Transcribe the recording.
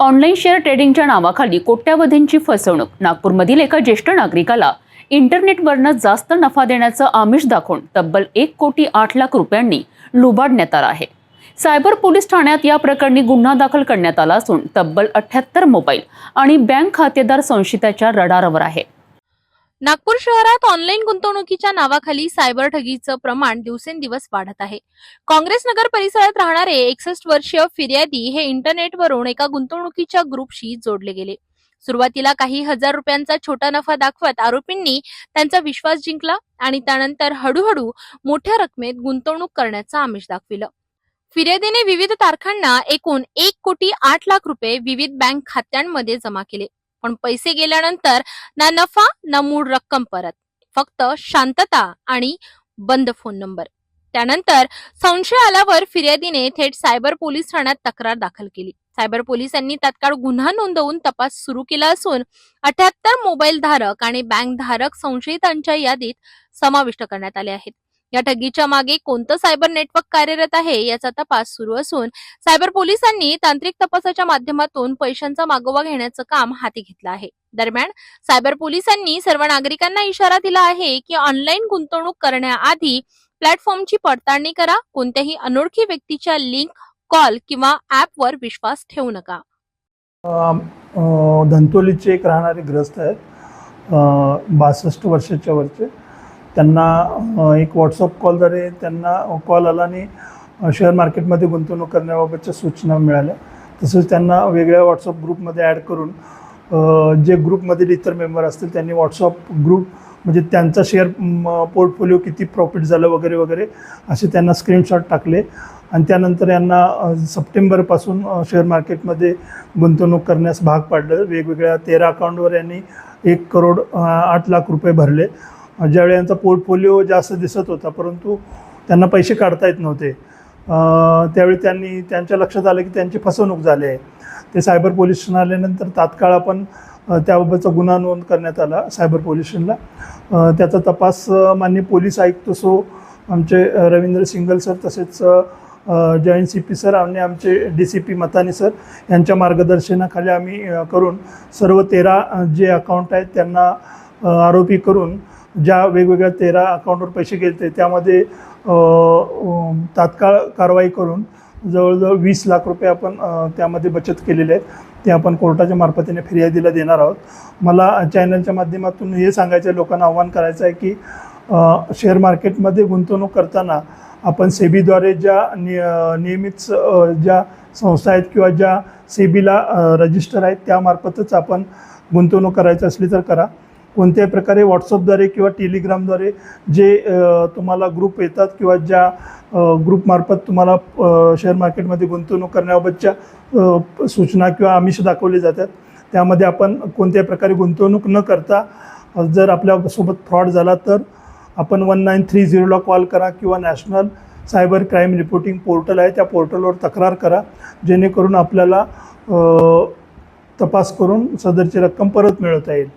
Online share ट्रेडिंगच्या नावाखाली कोट्यावधींची फसवणूक. नागपूरमधील एका ज्येष्ठ नागरिकाला इंटरनेटवरनं जास्त नफा देण्याचं आमिष दाखवून तब्बल एक कोटी आठ लाख रुपयांनी लुबाडण्यात आला आहे. सायबर पोलीस ठाण्यात या प्रकरणी गुन्हा दाखल करण्यात आला असून तब्बल अठ्ठ्याहत्तर मोबाईल आणि बँक खातेदार संशयिताच्या रडारवर आहे. नागपूर शहरात ऑनलाईन गुंतवणुकीच्या नावाखाली सायबर ठगीचं प्रमाण दिवसेंदिवस वाढत आहे. काँग्रेस नगर परिसरात राहणारे एकसष्ट वर्षीय फिर्यादी हे इंटरनेटवरून एका गुंतवणुकीच्या ग्रुपशी जोडले गेले. सुरुवातीला काही हजार रुपयांचा छोटा नफा दाखवत आरोपींनी त्यांचा विश्वास जिंकला आणि त्यानंतर हळूहळू मोठ्या रकमेत गुंतवणूक करण्याचं आमिष दाखविलं. फिर्यादीने विविध तारखांना एकूण एक कोटी आठ लाख रुपये विविध बँक खात्यांमध्ये जमा केले. पण पैसे गेल्यानंतर ना नफा ना मूळ रक्कम परत. फक्त शांतता आणि बंद फोन नंबर. त्यानंतर संशय आल्यावर फिर्यादीने थेट सायबर पोलीस ठाण्यात तक्रार दाखल केली. सायबर पोलिसांनी तात्काळ गुन्हा नोंदवून तपास सुरू केला असून अठ्याहत्तर मोबाईल धारक आणि बँक धारक संशयितांच्या यादीत समाविष्ट करण्यात आले आहेत. या ठगीच्या मागे कोणतं सायबर नेटवर्क कार्यरत आहे याचा तपास सुरू असून सायबर पोलिसांनी तांत्रिक तपासाच्या माध्यमातून पैशांचा मागोवा घेण्याचं काम हाती घेतलं आहे. दरम्यान सायबर पोलिसांनी सर्व नागरिकांना इशारा दिला आहे की ऑनलाईन गुंतवणूक करण्याआधी प्लॅटफॉर्मची पडताळणी करा कोणत्याही अनोळखी व्यक्तीच्या लिंक कॉल किंवा ऍपवर विश्वास ठेवू नका. धंतोलीचे एक राहणारे ग्रस्त आहेत. बासष्ट वर्षाच्या वरचे. त्यांना एक व्हॉट्सअप कॉलद्वारे त्यांना कॉल आला आणि शेअर मार्केटमध्ये गुंतवणूक करण्याबाबतच्या सूचना मिळाल्या. तसंच त्यांना वेगळ्या व्हॉट्सअप ग्रुपमध्ये ॲड करून जे ग्रुपमधील इतर मेंबर असतील त्यांनी व्हॉट्सअप ग्रुप म्हणजे त्यांचा शेअर पोर्टफोलिओ किती प्रॉफिट झालं वगैरे वगैरे असे त्यांना स्क्रीनशॉट टाकले. आणि त्यानंतर यांना सप्टेंबरपासून शेअर मार्केटमध्ये गुंतवणूक करण्यास भाग पाडलं. वेगवेगळ्या तेरा अकाउंटवर यांनी एक करोड आठ लाख रुपये भरले. ज्यावेळी यांचा पोर्टफोलिओ जास्त दिसत होता परंतु त्यांना पैसे काढता येत नव्हते. त्यावेळी त्यांनी त्यांच्या लक्षात आलं की त्यांची फसवणूक झाली आहे. ते सायबर पोलीस स्टेशन आल्यानंतर तात्काळ आपण त्याबाबतचा गुन्हा नोंद करण्यात आला सायबर पोलीस स्टेशनला. त्याचा तपास मान्य पोलीस आयुक्त सो आमचे रवींद्र सिंगल सर तसेच जॉईंट सी पी सर आणि आमचे D C P Matani sir यांच्या मार्गदर्शनाखाली आम्ही करून सर्व तेरा जे अकाउंट आहेत त्यांना आरोपी करून ज्या वेगवेगळ्या तेरा अकाउंटवर पैसे गेले त्यामध्ये तात्काळ कारवाई करून जवळजवळ वीस लाख रुपये आपण त्यामध्ये बचत केलेले आहेत. ते आपण कोर्टाच्या मार्फतीने फिर्यादीला देणार आहोत. मला चॅनलच्या माध्यमातून हे सांगायचं आहे लोकांना आव्हान करायचं आहे की शेअर मार्केटमध्ये गुंतवणूक करताना आपण सेबीद्वारे ज्या नि नियमित ज्या संस्था आहेत किंवा ज्या सेबीला रजिस्टर आहेत त्यामार्फतच आपण गुंतवणूक करायची असली तर करा. कोणत्याही प्रकारे व्हॉट्सअपद्वारे किंवा टेलिग्रामद्वारे जे तुम्हाला ग्रुप येतात किंवा ज्या ग्रुपमार्फत तुम्हाला शेअर मार्केटमध्ये गुंतवणूक करण्याबाबतच्या सूचना किंवा आमिष दाखवली जातात. त्यामध्ये आपण कोणत्याही प्रकारे गुंतवणूक न करता जर आपल्यासोबत फ्रॉड झाला तर आपण वन नाईन थ्री झिरोला कॉल करा किंवा national cyber crime reporting portal आहे त्या पोर्टलवर तक्रार करा. जेणेकरून आपल्याला तपास करून सदरची रक्कम परत मिळवता येईल.